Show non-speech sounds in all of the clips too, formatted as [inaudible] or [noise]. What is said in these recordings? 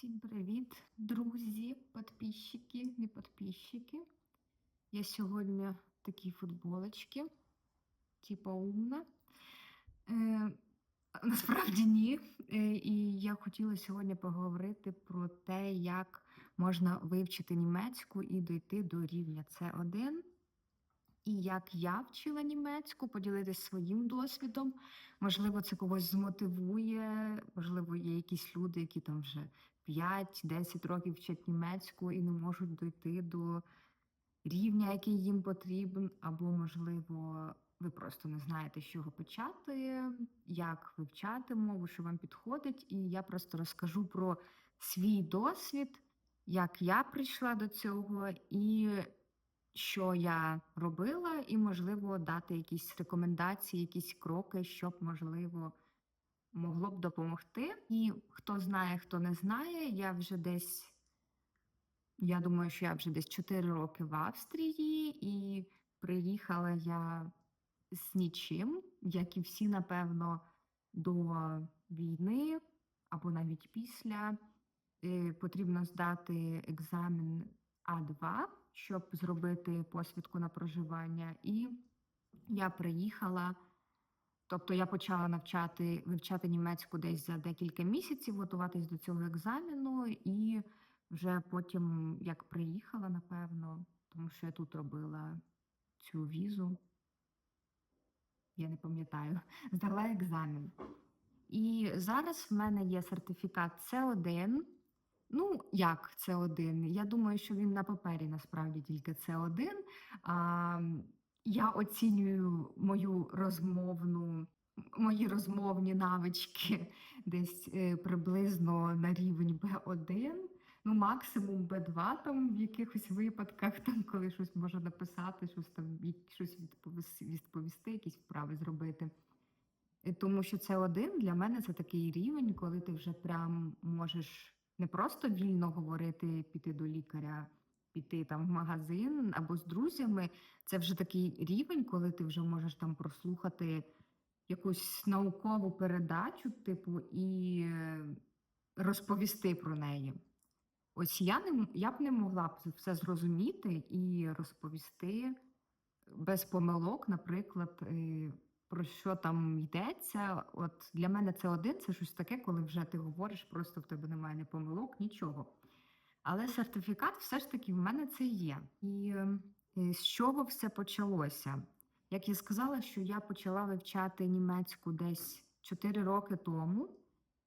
Всім привіт, друзі, підписчики, не підписчики. Я сьогодні в такій футболочці, типа умна. Е, насправді ні. Е, і я хотіла сьогодні поговорити про те, як можна вивчити німецьку і дойти до рівня С1. І як я вчила німецьку, поділитися своїм досвідом. Можливо, це когось змотивує, можливо, є якісь люди, які там вже 5-10 років вчать німецьку і не можуть дойти до рівня, який їм потрібен, або, можливо, ви просто не знаєте, з чого почати, як вивчати мову, що вам підходить. І я просто розкажу про свій досвід, як я прийшла до цього, і що я робила, і, можливо, дати якісь рекомендації, якісь кроки, щоб, можливо, могло б допомогти. І хто знає, хто не знає, я вже десь, я думаю, що я вже десь 4 роки в Австрії, і приїхала я з нічим, як і всі, напевно, до війни або навіть після. Е, Потрібно здати екзамен А2, щоб зробити посвідку на проживання. І я приїхала, тобто я почала навчати, вивчати німецьку десь за декілька місяців, готуватись до цього екзамену, і вже потім, як приїхала, напевно, тому що я тут робила цю візу, я не пам'ятаю, [laughs] здала екзамен. І зараз в мене є сертифікат С1. Ну, як С1? Я думаю, що він на папері насправді тільки С1. Я оцінюю мою розмовну, мої розмовні навички [laughs] десь е, приблизно на рівень Б1, ну максимум Б2 там в якихось випадках, [laughs] там, коли щось можу написати, щось там щось відповісти, відповісти, якісь вправи зробити. Е, Тому що це один для мене це такий рівень, коли ти вже прям можеш не просто вільно говорити, піти до лікаря, піти там в магазин або з друзями. Це вже такий рівень, коли ти вже можеш там прослухати якусь наукову передачу, типу, і е, розповісти про неї. Ось я не я б не могла б все зрозуміти і розповісти без помилок, наприклад, е, про що там йдеться. От для мене це один, це щось таке, коли вже ти говориш, просто в тебе немає ні помилок, нічого. Але сертифікат все ж таки в мене це є. І е, з чого все почалося? Як я сказала, що я почала вивчати німецьку десь 4 роки тому,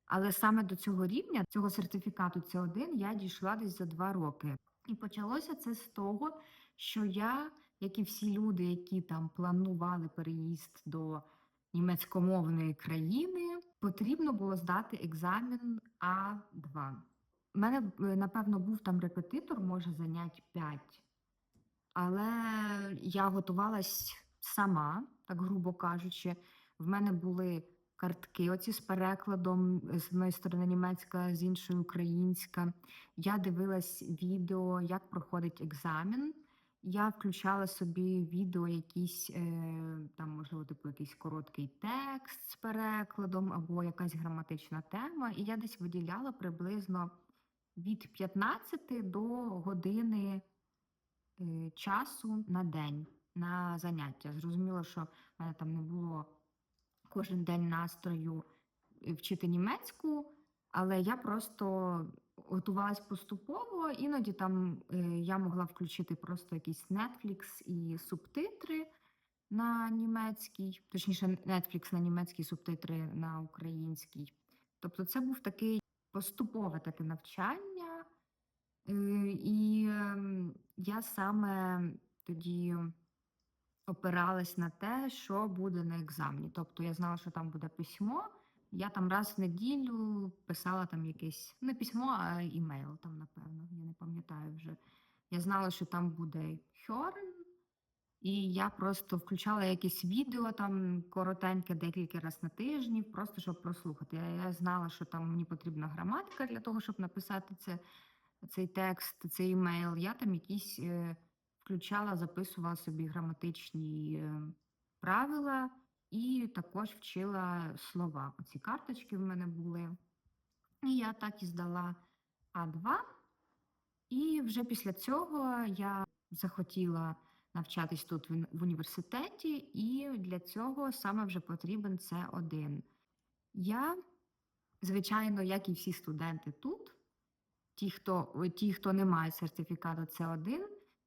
але саме до цього рівня, цього сертифікату С1, я дійшла десь за 2 роки. І почалося це з того, що я, як і всі люди, які там планували переїзд до німецькомовної країни, потрібно було здати екзамен А2. У мене, е, напевно, був там репетитор, може, занять 5. Але я готувалась сама, так грубо кажучи. В мене були картки оці з перекладом з одної сторони німецька, з іншої українська. Я дивилась відео, як проходить екзамен. Я включала собі відео, якісь е, там, можливо, типу якийсь короткий текст з перекладом або якась граматична тема. І я десь виділяла приблизно від 15 до години е, часу на день на заняття. Зрозуміло, що в мене там не було кожен день настрою е, вчити німецьку, але я просто готувалась поступово. Іноді там е, я могла включити просто якийсь Netflix і субтитри на німецький, точніше, Netflix на німецький, субтитри на український. Тобто, це був такий поступове таке навчання. Е, І ем, я саме тоді опиралась на те, що буде на екзамені. Тобто я знала, що там буде письмо. Я там раз в неділю писала там якесь не письмо, а імейл там, напевно, я не пам'ятаю вже. Я знала, що там буде Хьорн, і я просто включала якесь відео там коротеньке декілька разів на тижні, просто щоб прослухати. Я, я знала, що там мені потрібна граматика для того, щоб написати це, цей текст, цей імейл. Я там якісь е, включала, записувала собі граматичні е, правила і також вчила слова. Оці карточки в мене були. І я так і здала А2. І вже після цього я захотіла навчатись тут в університеті, і для цього саме вже потрібен С1. Я, звичайно, як і всі студенти тут, ті, хто, ті, хто не має сертифікату С1,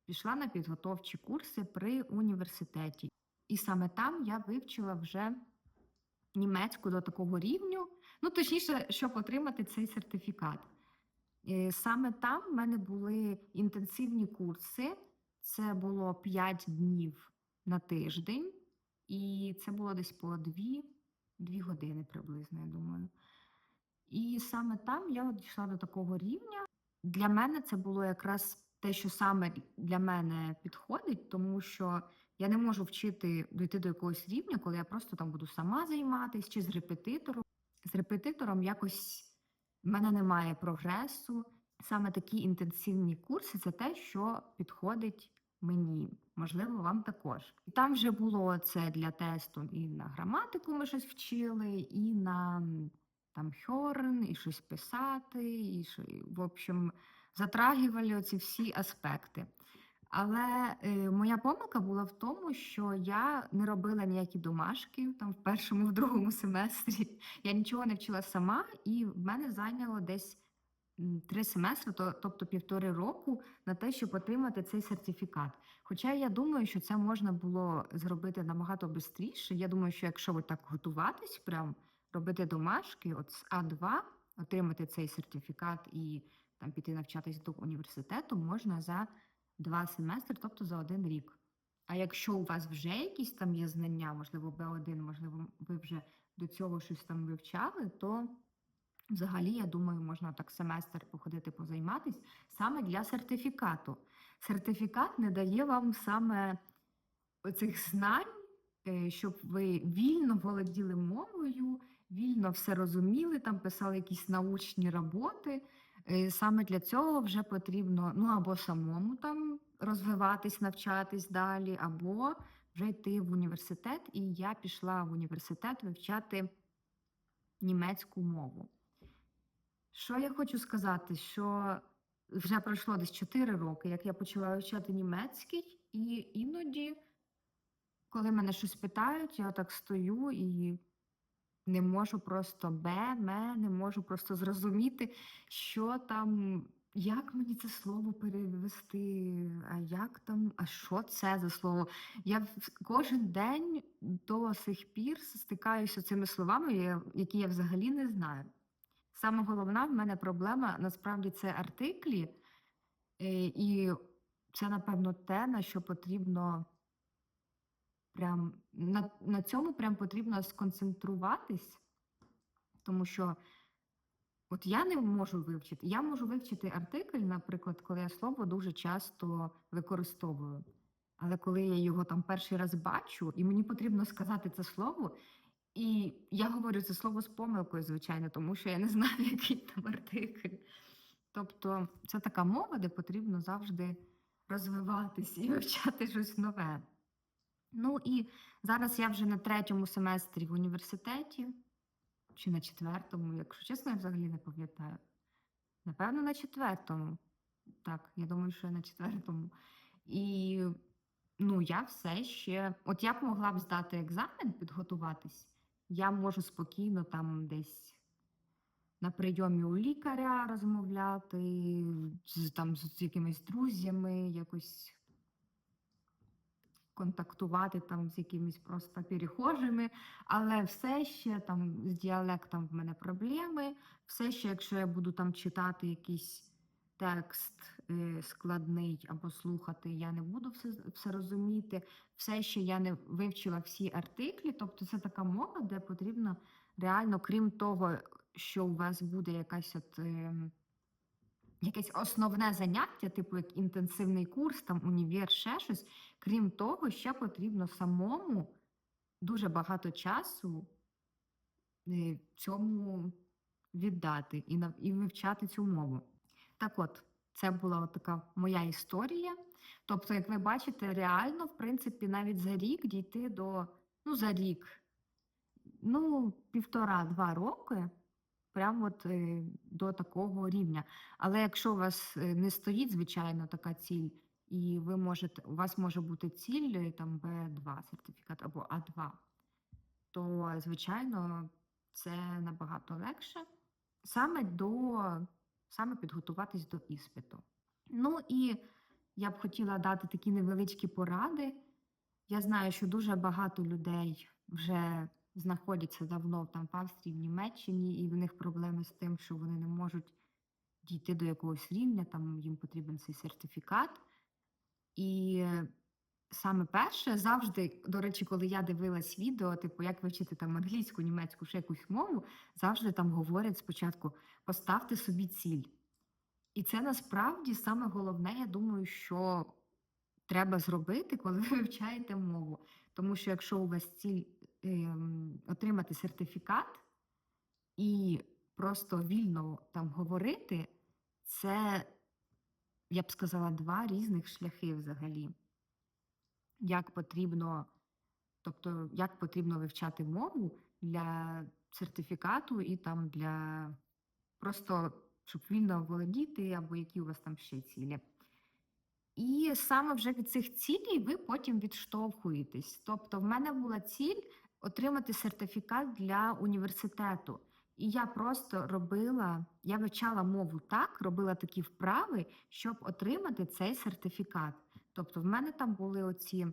пішла на підготовчі курси при університеті. І саме там я вивчила вже німецьку до такого рівню, ну точніше, щоб отримати цей сертифікат. Е, Саме там в мене були інтенсивні курси. Це було 5 днів на тиждень, і це було десь по 2, 2 години приблизно, я думаю. І саме там я дійшла до такого рівня. Для мене це було якраз те, що саме для мене підходить, тому що я не можу вчити дійти до якогось рівня, коли я просто там буду сама займатися чи з репетитором. З репетитором якось в мене немає прогресу. Саме такі інтенсивні курси це те, що підходить мені. Можливо, вам також. І там вже було це для тесту і на граматику ми щось вчили, і на там хьорн, і щось писати, і що, в общем, затрагивали оці всі аспекти. Але е, моя помилка була в тому, що я не робила ніякі домашки там в першому, в другому [laughs] семестрі. Я нічого не вчила сама, і в мене зайняло десь три семестри, то, тобто півтори року, на те, щоб отримати цей сертифікат. Хоча я думаю, що це можна було зробити набагато швидше. Я думаю, що якщо ви так готуватись, прям робити домашки, от з А2 отримати цей сертифікат і там піти навчатись до університету, можна за два семестри, тобто за один рік. А якщо у вас вже якісь там є знання, можливо, Б1, можливо, ви вже до цього щось там вивчали, то взагалі, я думаю, можна так семестр походити позайматись саме для сертифікату. Сертифікат не дає вам саме оцих знань, е, щоб ви вільно володіли мовою, вільно все розуміли, там писали якісь научні роботи. Е, Саме для цього вже потрібно ну або самому там розвиватись, навчатись далі, або вже йти в університет. І я пішла в університет вивчати німецьку мову. Що я хочу сказати, що вже пройшло десь 4 роки, як я почала вивчати німецький, і іноді, коли мене щось питають, я так стою і не можу просто бе, ме, не можу просто зрозуміти, що там, як мені це слово перевести, а як там, а що це за слово? Я кожен день до сих пір стикаюся з цими словами, які я взагалі не знаю. Саме головна в мене проблема насправді це артиклі, е, і це, напевно, те, на що потрібно прям на, на цьому прям потрібно сконцентруватись, тому що от я не можу вивчити. Я можу вивчити артикль, наприклад, коли я слово дуже часто використовую. Але коли я його там перший раз бачу, і мені потрібно сказати це слово, і я говорю це слово з помилкою, звичайно, тому що я не знаю, [laughs] який там артикль. Тобто це така мова, де потрібно завжди розвиватись і вивчати щось нове. Ну і зараз я вже на третьому семестрі в університеті, чи на четвертому, якщо чесно, я взагалі не пам'ятаю. Напевно, на четвертому. Так, я думаю, що на четвертому. І ну, я все ще. От я б могла б здати екзамен, підготуватись. Я можу спокійно там десь на прийомі у лікаря розмовляти, там з якимись друзями, якось контактувати там з якимись просто перехожими, але все ще там з діалектом в мене проблеми. Все ще, якщо я буду там читати якийсь текст е, складний або слухати, я не буду все, все розуміти. Все ще я не вивчила всі артиклі. Тобто це така мова, де потрібно реально, крім того, що у вас буде якась от. ем, Якесь основне заняття, типу як інтенсивний курс, там універ, ще щось. Крім того, ще потрібно самому дуже багато часу е, цьому віддати і, і вивчати цю мову. Так от, це була така моя історія. Тобто, як ви бачите, реально, в принципі, навіть за рік дійти до, ну, за рік, ну, півтора-два роки прямо от е, до такого рівня. Але якщо у вас е, не стоїть, звичайно, така ціль, і ви можете, у вас може бути ціль е, там Б2 сертифікат або А2, то звичайно це набагато легше саме до саме підготуватись до іспиту. Ну і я б хотіла дати такі невеличкі поради. Я знаю, що дуже багато людей вже знаходяться давно там в Австрії, в Німеччині, і в них проблеми з тим, що вони не можуть дійти до якогось рівня, там їм потрібен цей сертифікат. І саме перше, завжди, до речі, коли я дивилась відео, типу, як вивчити там англійську, німецьку, ще якусь мову, завжди там говорять спочатку поставте собі ціль. І це насправді саме головне, я думаю, що треба зробити, коли [laughs] ви вивчаєте мову. Тому що якщо у вас ціль ем, отримати сертифікат і просто вільно там говорити, це, я б сказала, два різних шляхи взагалі. Як потрібно, тобто, як потрібно вивчати мову для сертифікату і там для просто щоб вільно володіти, або які у вас там ще цілі. І саме вже від цих цілей ви потім відштовхуєтесь. Тобто, в мене була ціль отримати сертифікат для університету. І я просто робила, я вивчала мову так, робила такі вправи, щоб отримати цей сертифікат. Тобто, в мене там були оці е,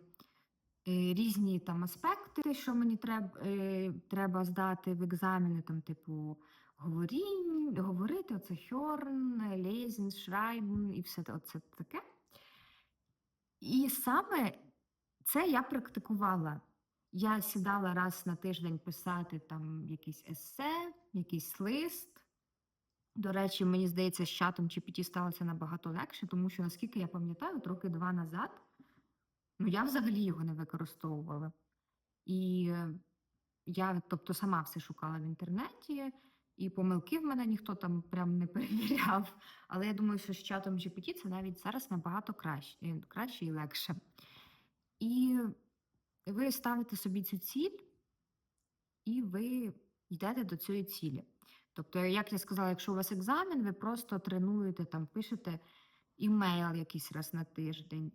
різні там аспекти, що мені треба, е, треба здати в екзамени, там, типу, говорінь, говорити, оце хьорн, лезен, шрайбен і все оце таке. І саме це я практикувала. Я сідала раз на тиждень писати там якийсь есе, якийсь лист. До речі, мені здається, з чатом GPT сталося набагато легше, тому що, наскільки я пам'ятаю, от роки два назад, ну я взагалі його не використовувала. І я, тобто, сама все шукала в інтернеті, і помилки в мене ніхто там прям не перевіряв. Але я думаю, що з чатом GPT це навіть зараз набагато краще, краще і легше. І ви ставите собі цю ціль, і ви йдете до цієї цілі. Тобто, як я сказала, якщо у вас екзамен, ви просто тренуєте, там, пишете імейл якийсь раз на тиждень,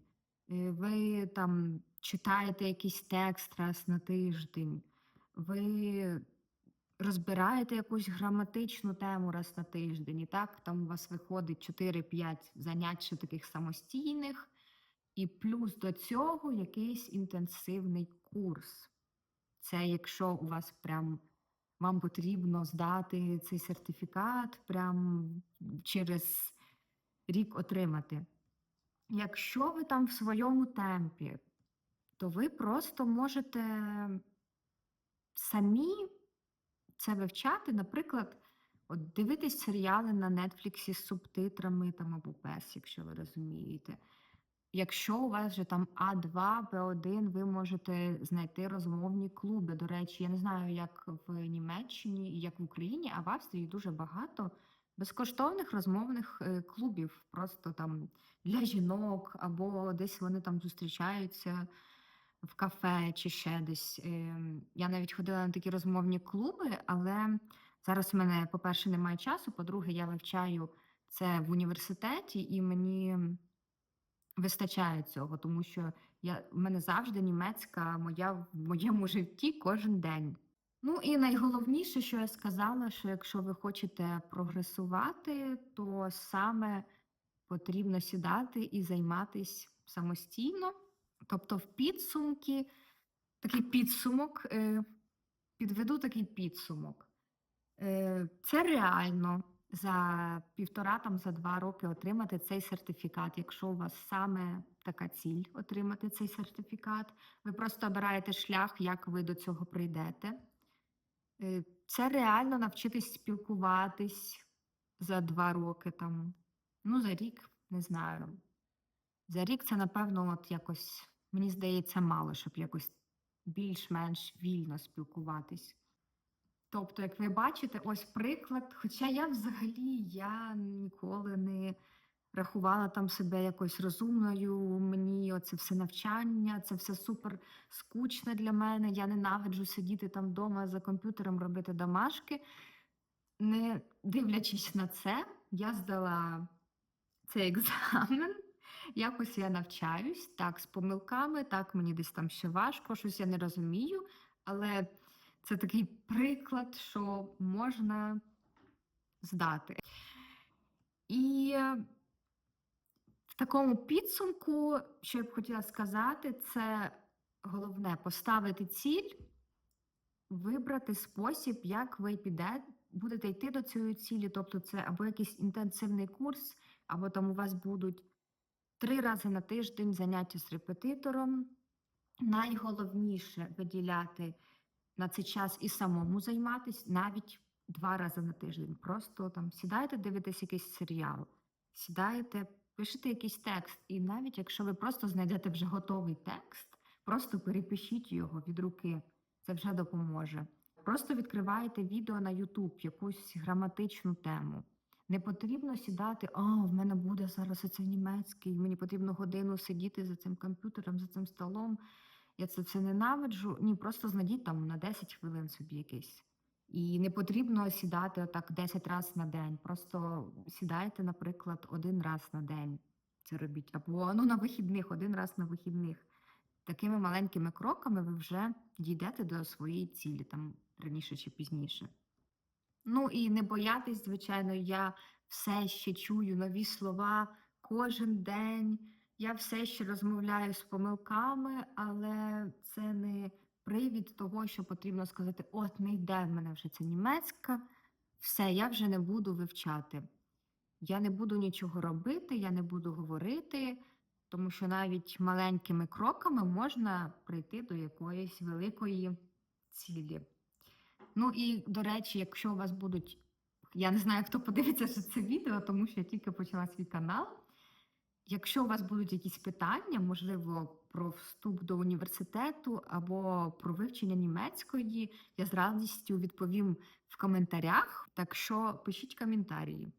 е, ви там читаєте якийсь текст раз на тиждень, ви розбираєте якусь граматичну тему раз на тиждень, і так там у вас виходить 4-5 занять ще таких самостійних, і плюс до цього якийсь інтенсивний курс. Це якщо у вас прям вам потрібно здати цей сертифікат, прям через рік отримати. Якщо ви там в своєму темпі, то ви просто можете самі це вивчати, наприклад, от дивитись серіали на Нетфліксі з субтитрами там або без, якщо ви розумієте. Якщо у вас вже там А2, Б1, ви можете знайти розмовні клуби. До речі, я не знаю, як в Німеччині і як в Україні, а в Австрії дуже багато безкоштовних розмовних е, клубів, просто там для жінок, або десь вони там зустрічаються в кафе чи ще десь. Ем, я навіть ходила на такі розмовні клуби, але зараз в мене, по-перше, немає часу. По-друге, я вивчаю це в університеті, і мені вистачає цього, тому що я, в мене завжди німецька моя в моєму житті кожен день. Ну і найголовніше, що я сказала, що якщо ви хочете прогресувати, то саме потрібно сідати і займатися самостійно. Тобто, в підсумки, такий підсумок, е, підведу такий підсумок. Е, Це реально за півтора там за два роки отримати цей сертифікат. Якщо у вас саме така ціль отримати цей сертифікат, ви просто обираєте шлях, як ви до цього прийдете. Е, Це реально навчитись спілкуватись за два роки там. Ну, за рік, не знаю. За рік це, напевно, от якось, мені здається, мало, щоб якось більш-менш вільно спілкуватись. Тобто, як ви бачите, ось приклад. Хоча я взагалі я ніколи не рахувала там себе якось розумною, мені оце все навчання, це все супер скучне для мене. Я ненавиджу сидіти там вдома за комп'ютером, робити домашки. не дивлячись на це, я здала цей екзамен. Якось я навчаюсь, так, з помилками, так, мені десь там ще важко, щось я не розумію, але це такий приклад, що можна здати. І е, в такому підсумку, що я б хотіла сказати, це головне поставити ціль, вибрати спосіб, як ви піде, будете йти до цієї цілі. Тобто, це або якийсь інтенсивний курс, або там у вас будуть три рази на тиждень заняття з репетитором. Найголовніше виділяти на цей час і самому займатися навіть два рази на тиждень. Просто там сідаєте, дивитесь якийсь серіал, сідаєте, пишете якийсь текст, і навіть якщо ви просто знайдете вже готовий текст, просто перепишіть його від руки. Це вже допоможе. Просто відкриваєте відео на YouTube, якусь граматичну тему. Не потрібно сідати, а в мене буде зараз оце німецький, мені потрібно годину сидіти за цим комп'ютером, за цим столом. Я це все ненавиджу. Ні, просто знайдіть там на 10 хвилин собі якийсь. І не потрібно сідати отак 10 разів на день. Просто сідайте, наприклад, один раз на день. Це робіть. Або ну, на вихідних, один раз на вихідних. Такими маленькими кроками ви вже дійдете до своєї цілі, там раніше чи пізніше. Ну і не боятись, звичайно, я все ще чую нові слова кожен день. Я все ще розмовляю з помилками, але це не привід того, що потрібно сказати: от не йде в мене вже ця німецька, все, я вже не буду вивчати. Я не буду нічого робити, я не буду говорити, тому що навіть маленькими кроками можна прийти до якоїсь великої цілі. Ну і, до речі, якщо у вас будуть, я не знаю, хто подивиться це відео, тому що я тільки почала свій канал. Якщо у вас будуть якісь питання, можливо, про вступ до університету або про вивчення німецької, я з радістю відповім в коментарях. Так що пишіть коментарі.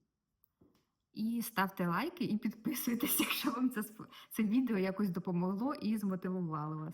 І ставте лайки і [laughs] підписуйтесь, якщо вам це, це відео якось допомогло і змотивувало вас.